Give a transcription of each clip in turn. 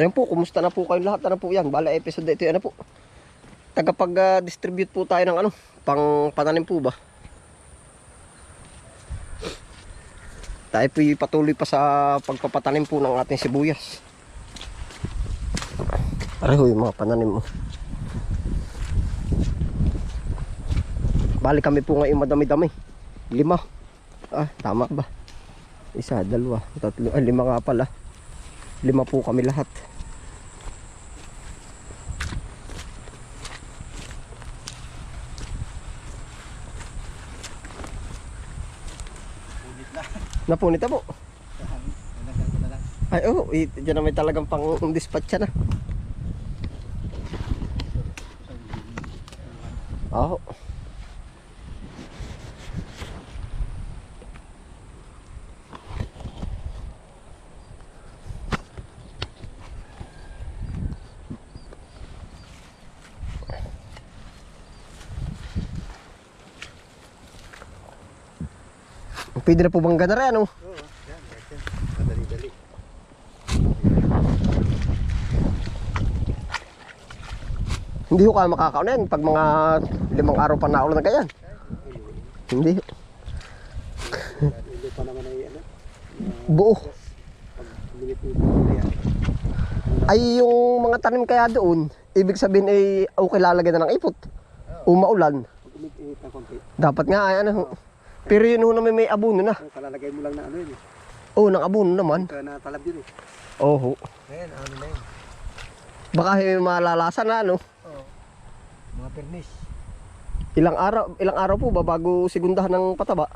Ayun po, kumusta na po kayong lahat? Ano po yan? Bala episode ito ano po. Tagapag-distribute po tayo ng ano, pang pananim po ba? Tayo po patuloy pa sa pagpapatanim po ng ating sibuyas. Pareho yung mga pananim mo. Bali kami po ngayon madami-dami. Lima. Ah, tama ba? Isa, dalawa, tatlo, ay lima nga pala. Lima po kami lahat. Napunit na po. Ay, oh, oh, dyan na may talagang pang dispatch na. Oo. Pwede na po bang ganari ano? Oo, yan, yan. Madali-dali. Hindi ko kaya makakaunin pag mga limang araw pa naulan na ganyan. Hindi. Hindi pa naman ay ano. Buo. Ay yung mga tanim kaya doon, ibig sabihin ay okay lalagyan na ng ipot. O. Dapat nga ay ano. Pero yun ho naman may abono na. Kalalagay mo lang na ano yun eh. Oo, ng abono naman. Kaya natalab yun eh. Oo. Ayan, ano na yun. Baka may malalasa na ano. Oo. Mga permis. Ilang araw, ilang araw po ba bago sigundahan ng pataba?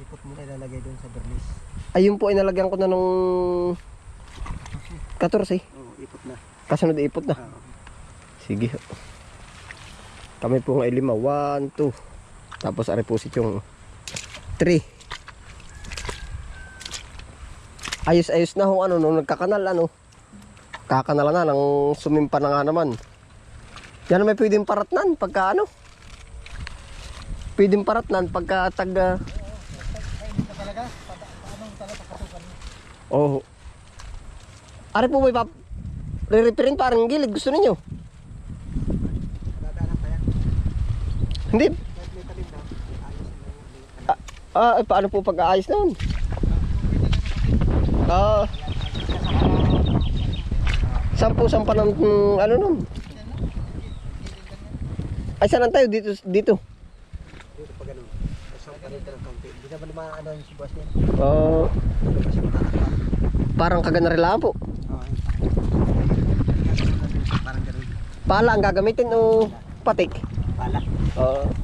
Ipot mo na ilalagay doon sa permis. Ayun po inalagyan ko na nung 14. Oo, ipot na. Kasunod ipot na. Oo. Sige. Kami po nga lima. One, two. Tapos ari po si Chong. Three. Ayos-ayos na ho ano nung nagkakanal ano. Kakanala na nang sumimpa na nga naman. Yan may pwedeng paratnan pagka ano. Pwedeng paratnan pagka pakasukan mo? Oh. Ari po may pap re-referin parang gilid gusto ninyo. Hindi. Kahit may talim na, ayos na yun. Ah, eh, paano po pag-aayos noon? Ah. Sampu sampa ng mm, ano nun? Ay saan tayo dito dito? Dito pa ganun. Tapos ang ng konti. Hindi naman naman ano yung subas yan. Ah, Kasi matatakpan. parang kaganarila po. Oo. Parang ganun. Pala ang gagamitin o patik. Pala. Ah.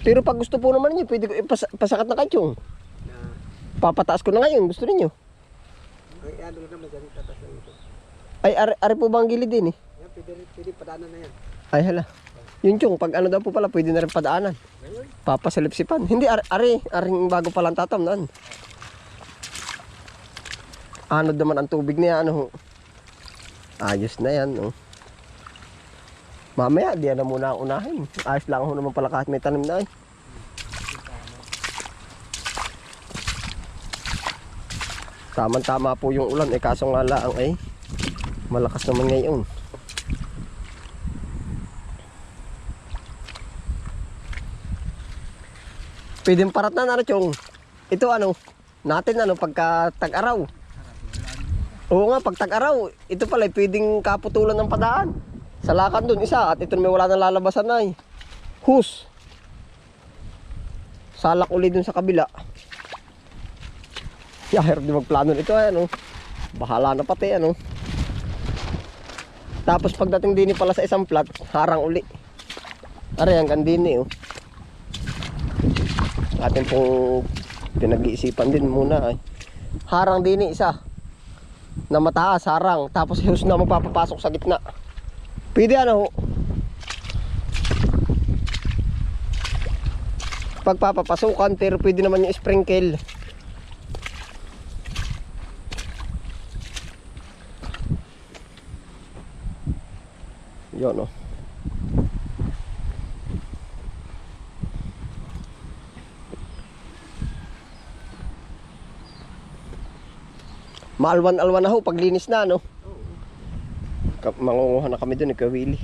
Pero pag gusto po naman niyo, pwede ko ipas pasakat na kayong. Na, Papataas ko na ngayon, gusto niyo. ay ano naman dyan, tatas lang ito. Ay, ari, ari po bang gilid din eh? Yan, pwede, pwede padaanan na yan. Ay hala. Yun chong, pag ano daw po pala, pwede na rin padaanan. Papasalipsipan. Hindi, ari, ari, aring bago palang tatamnan. Ano naman ang tubig niya, ano. Ayos na yan, oh. Mamaya, di na muna ang unahin. Ayos lang ho naman pala kahit may tanim na eh. Tama-tama po yung ulan, eh kaso nga lang ay malakas naman ngayon. Pwedeng parat na ano, Chong. Ito ano, natin ano, pagka tag-araw. Oo nga, pag tag-araw, ito pala, eh, pwedeng kaputulan ng padaan. Sa lakan dun, isa, at ito may wala nang lalabasan na eh. Hus. Salak uli dun sa kabila. Yahir di magplano nito eh, ano. Bahala na pati, ano. Tapos pagdating din pala sa isang plat, harang uli. Are, hanggang din eh, oh atin pong pinag-iisipan din muna ay harang din eh, isa na mataas harang tapos hus na magpapapasok sa gitna pwede ano? Ho pagpapapasukan pero pwede naman yung sprinkle. Yun oh. Maalwan-alwan na ho, paglinis na, no? Mangunguha na kami dun, ikaw Willie.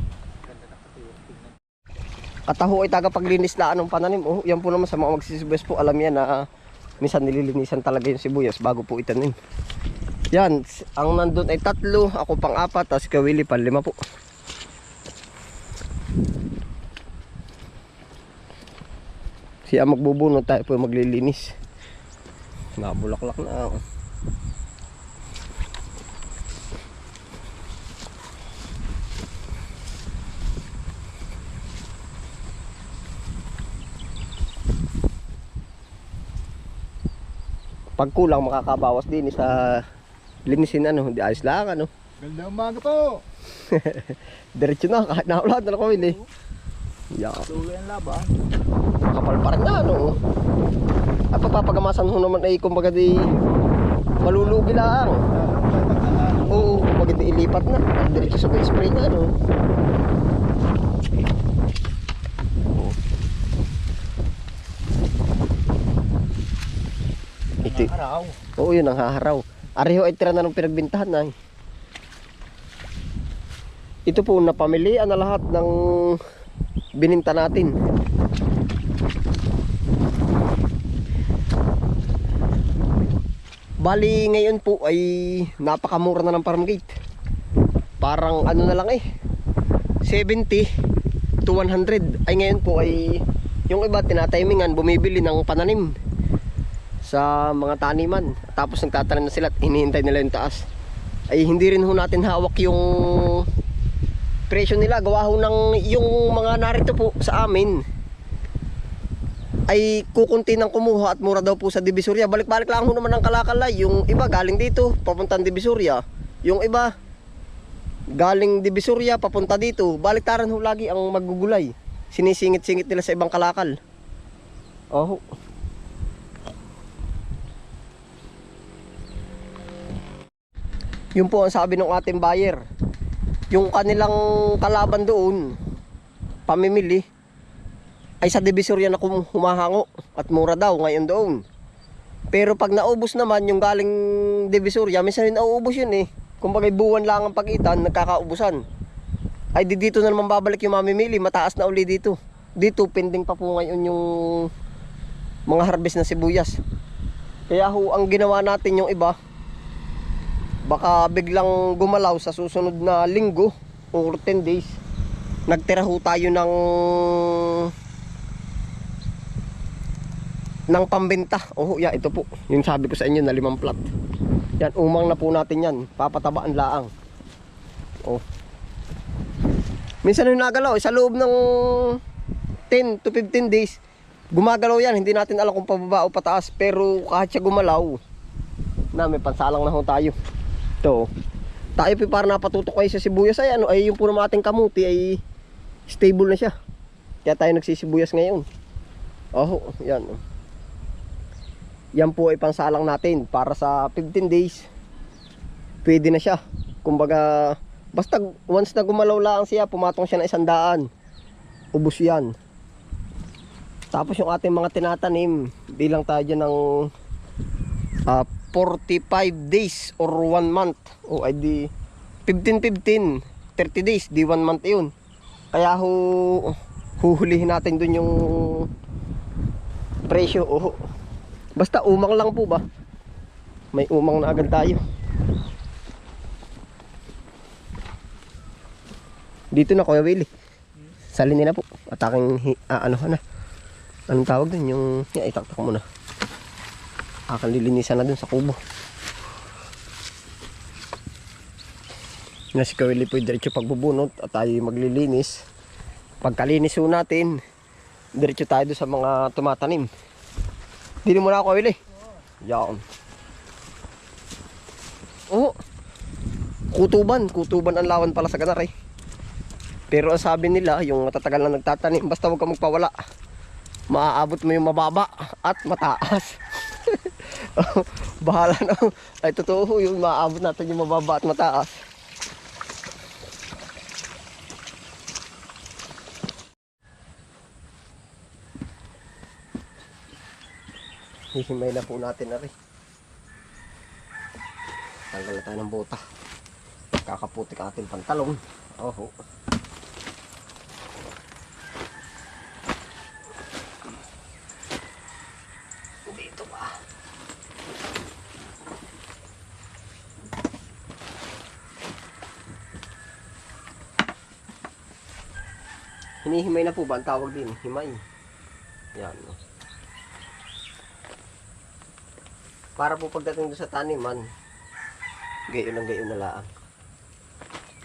Kataho ay tagapaglinis na anong pananim. Oh, yan po naman sa mga magsisibuyas po, alam yan na minsan nililinisan talaga yung sibuyas bago po itanim. Yan, ang nandun ay tatlo, ako pang apat, tapos ikaw Willie pang lima po. Siya magbubunot tayo po maglilinis. Nabulaklak na ako. Pag kulang makakabawas din sa linisin ano, di ayos lang ano. Ganda umaga po. Diretso na, kahit naulad na ako eh. Yeah. Tuloy ang laban. Kapal pa rin na, ano. At papapagamasan ho naman ay kumbaga di malulugi lang. Oo, kumbaga di ilipat na. Diretso sa spray na, ano. Araw. oo yun ang haharaw. Areho ay tira na ng pinagbintahan na. Ito po, napamilian na lahat ng bininta natin. Bali ngayon po ay napakamura na ng farm gate. Parang ano na lang eh. 70 to 100. Ay ngayon po ay yung iba tinatimingan bumibili ng pananim sa mga taniman. Tapos nagtatanim na sila at hinihintay nila yung taas. Ay hindi rin ho natin hawak yung presyo nila. Gawa ho ng yung mga narito po sa amin ay kukunti ng kumuha at mura daw po sa Divisoria. Balik-balik lang ho naman ng kalakalay. Yung iba galing dito, papuntang Divisoria. Yung iba galing Divisoria, papunta dito. Baliktaran ho lagi ang magugulay. Sinisingit-singit nila sa ibang kalakal. Oh. Yun po ang sabi ng ating buyer. Yung kanilang kalaban doon, pamimili, ay sa divisorya na humahango at mura daw ngayon doon. Pero pag naubos naman yung galing divisorya, minsan rin nauubos yun eh. Kung buwan lang ang pagitan, nagkakaubusan. Ay di dito na naman babalik yung mamimili, mataas na uli dito. Dito, pending pa po ngayon yung mga harvest na sibuyas. Kaya ho, ang ginawa natin yung iba, baka biglang gumalaw sa susunod na linggo or 10 days. Nagtira ho tayo ng ng pambenta. Oh, yeah, ito po. Yung sabi ko sa inyo na limang plat. Yan, umang na po natin yan. Papatabaan laang. Oh. Minsan yung nagalaw, eh, sa loob ng 10 to 15 days, gumagalaw yan. Hindi natin alam kung pababa o pataas. Pero kahit siya gumalaw, na may pansalang na ho tayo. Ito. Tayo po para napatutok kayo sa sibuyas ay ano ay yung puro ating kamuti ay stable na siya. Kaya tayo nagsisibuyas ngayon. Oh, yan. Yan po ay pansalang natin para sa 15 days. Pwede na siya. Kumbaga basta once na gumalaw lang siya, pumatong siya ng isang daan. Ubus yan. Tapos yung ating mga tinatanim, bilang tayo dyan ng ah, 45 days or 1 month. O ay di 15-15 30 days di 1 month yun. Kaya ho huhulihin natin dun yung presyo. O basta umang lang po ba? May umang na agad tayo. Dito na Kuya Willie. Salin nila po. At aking ah, ano na anong tawag dun? Yung yeah, itaktak mo na akan lilinisan na dun sa kubo. Na si Kawili po diretso pagbubunot at tayo maglilinis. Pagkalinis ho natin diretso tayo sa mga tumatanim. Dili mo na ako Kawili yan. Oh! Kutuban kutuban ang lawan pala sa ganar eh. Pero ang sabi nila yung matatagal na nagtatanim basta huwag ka magpawala. Maaabot mo yung mababa at mataas Bahala na. Ay, totoo yung maaabot natin yung mababa at mataas. Hihimay na po natin na rin. Tanggal na tayo ng bota. Kakaputik ating pantalon. Oho. Hinihimay na po ba ang tawag din? Himay. Yan. Para po pagdating sa taniman, gayon lang gayon na laang.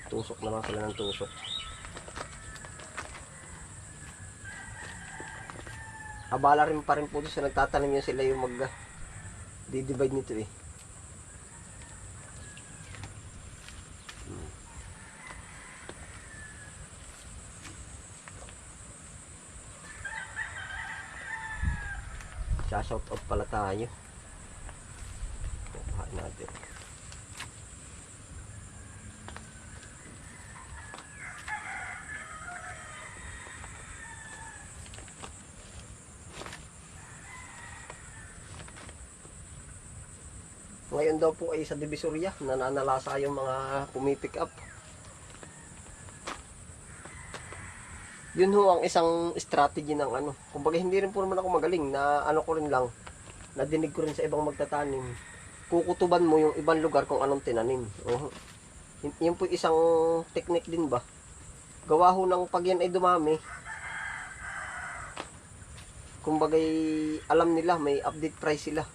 Tusok na lang sila ng tusok. Abala rin pa rin po sa nagtatanim yan sila yung mag di-divide nito eh. Shout out pala tayo. Kuhain natin. Ngayon daw po ay sa Divisoria, nananalasa yung mga pumipick up. Yun ho ang isang strategy ng ano. Kumbaga hindi rin po naman ako magaling na ano ko rin lang, nadinig ko rin sa ibang magtatanim. Kukutuban mo yung ibang lugar kung anong tinanim. Oh. Yun po isang technique din ba? Gawa ho ng pag yan ay dumami. Kumbaga alam nila may update price sila.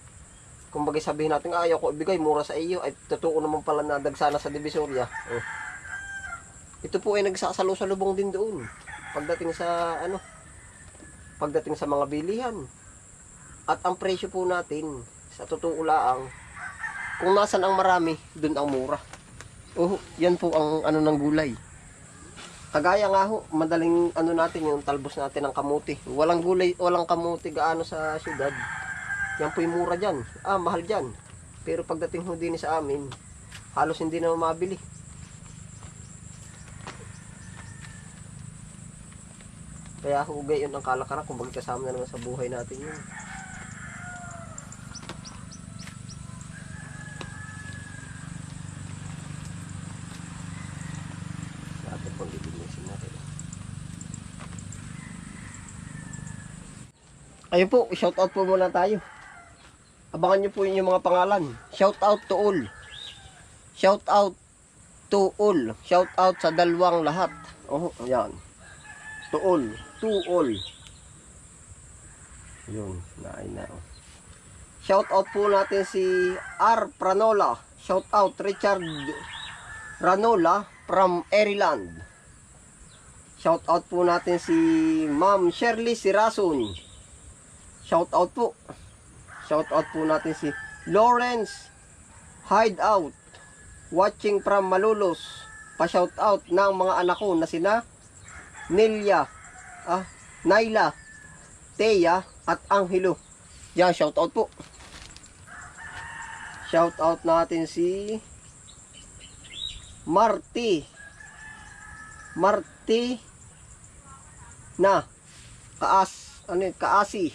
Kumbaga sabihin natin, "Ah, ayaw ko ibigay, mura sa iyo. Ay, totoo naman pala na dagsana sa Divisoria. Oh. Ito po ay nagsasalo-salubong din doon. Pagdating sa, ano, pagdating sa mga bilihan. At ang presyo po natin, sa totoo laang, kung nasan ang marami, doon ang mura. Oh, yan po ang ano ng gulay. Kagaya nga ho, madaling ano natin yung talbos natin ng kamuti. Walang gulay, walang kamuti gaano sa syudad. Yan po yung mura dyan. Ah, mahal dyan. Pero pagdating ho din sa amin, halos hindi na mabili. Kaya ho gayon ang kalakaran kung bakit kasama na naman sa buhay natin yun. Natin pong lilinisin natin. Ayun po, shout out po muna tayo. Abangan nyo po yung mga pangalan. Shout out to all. Shout out to all. Shout out sa dalawang lahat. Oh, ayan. To all. Yun, naay na. Shout out po natin si R. Pranola. Shout out Richard Ranola from Maryland. Shout out po natin si Ma'am Shirley Sirason. Shout out po. Shout out po natin si Lawrence Hideout. Watching from Malulos. Pa-shout out ng mga anak ko na sina Nelia, ah, Naila, Teya, at Angelo. Yan, shout out po. Shout out natin si Marty. Marty na Kaas, ano Kaasi.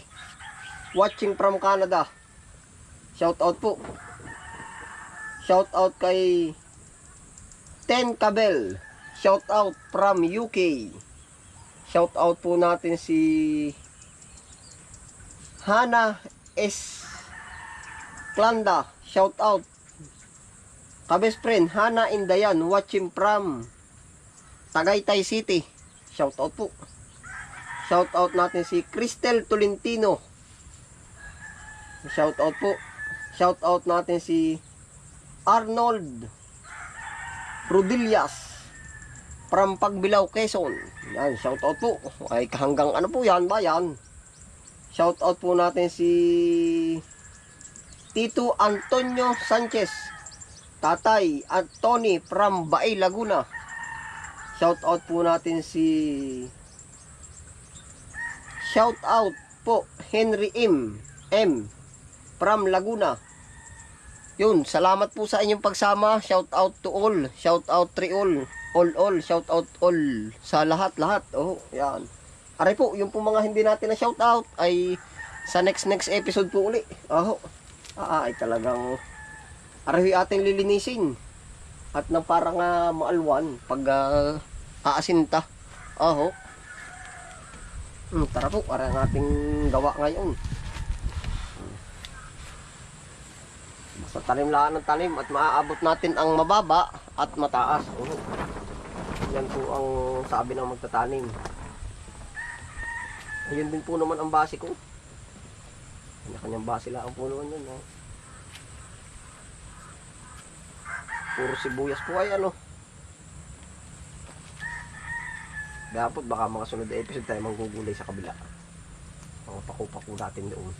Watching from Canada. Shout out po. Shout out kay Ten Cabel. Shout out from UK. Shout out po natin si Hana S. Klanda. Shout out. Kabes friend, Hana Indayan. Watching from Tagaytay City. Shout out po. Shout out natin si Cristel Tolentino. Shout out po. Shout out natin si Arnold Rodillas from Pagbilao, Quezon. Yan, shout out po. Ay hanggang ano po yan ba yan? Shout out po natin si Tito Antonio Sanchez. Tatay Anthony from Baay, Laguna. Shout out po natin si Shout out po Henry M. M. from Laguna. Yun, salamat po sa inyong pagsama. Shout out to all. Shout out tri all. All all, shout out all sa lahat lahat. Oh, yan. Aray po, yung po mga hindi natin na shout out ay sa next next episode po uli. Oh. Ah, ay talagang aray ating lilinisin. At nang parang uh, maalwan pag ah, aasinta. Aho. Hmm, tara po, para ang ating gawa ngayon. Basta tanim lang ng tanim at maaabot natin ang mababa at mataas. Oo. Yan po ang sabi ng magtatanim. Ayun din po naman ang base ko. Kanya-kanyang base lang po naman yun. Oh. Puro sibuyas po ay ano. Dapat baka mga sunod na episode tayo manggugulay sa kabila. Mga paku-paku natin doon.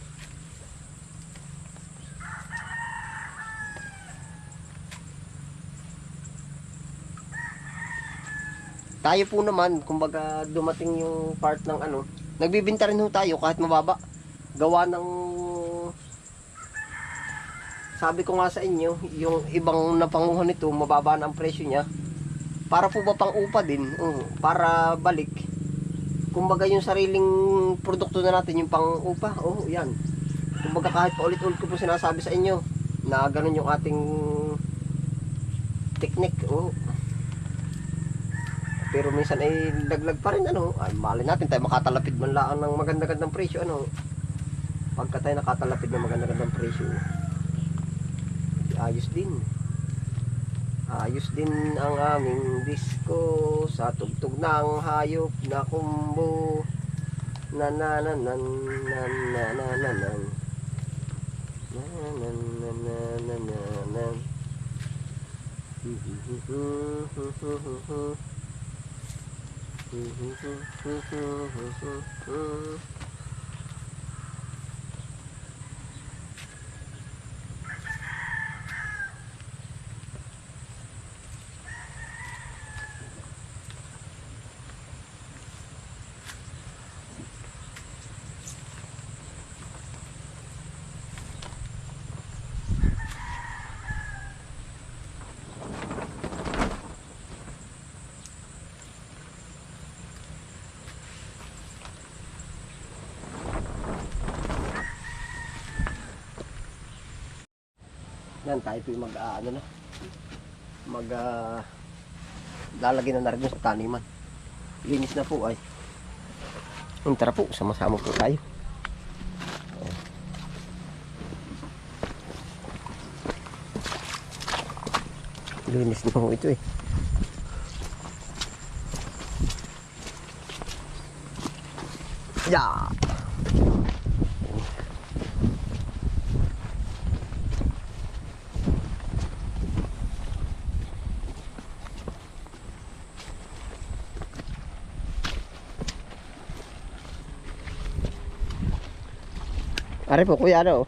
Tayo po naman, kumbaga dumating yung part ng ano, nagbibinta rin tayo kahit mababa. Gawa ng sabi ko nga sa inyo, yung ibang napanguhan nito, mababa na ang presyo niya. Para po ba pang upa din? Oo, para balik. Kumbaga yung sariling produkto na natin, yung pang upa, oh, yan. Kumbaga kahit paulit-ulit ko po sinasabi sa inyo, na ganun yung ating technique, oh. Pero minsan ay laglag pa rin, ano, ay mali natin tayo makatalapid man lang ng maganda-gandang presyo, ano. Pagka tayo nakatalapid ng maganda-gandang presyo, ayos din. Ayos din ang aming disco sa tugtog ng hayop na kumbo. Na na na na na na na na na na na na na na na na Mm-hmm. Yan, tayo po mag, ah, ano na, mag, ah, lalagyan na na sa taniman. Linis na po ay. Yung tara po, sama-sama po tayo. Linis na po ito eh. Yeah. Are po kuya ano?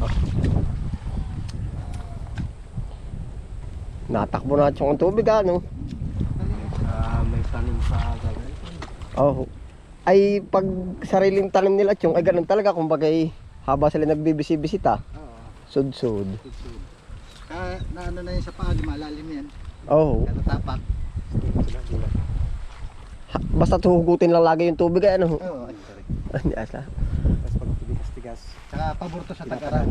Oh. Natakbo na yung tubig ano? Ah, may tanim sa gagawin. Oh. Ay pag sariling tanim nila yung ay ganun talaga kumbaga eh, haba sila nagbibisi-bisita. Oo. Sud-sud. Sud-sud. Kaya na ano na yun sa paa, malalim yan. Oh. Katatapak. Basta tuhugutin lang lagi yung tubig ay ano? Oo. Ano asa? Tapos pag tigas-tigas. Saka pabor to sa tag-araw.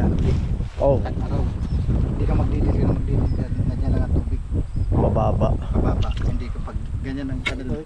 Oh, Tag-araw. Hindi ka magdidil ka magdidil. Nandiyan lang ang tubig. mababa. Kababa. Hindi ka pag ganyan ang kanil.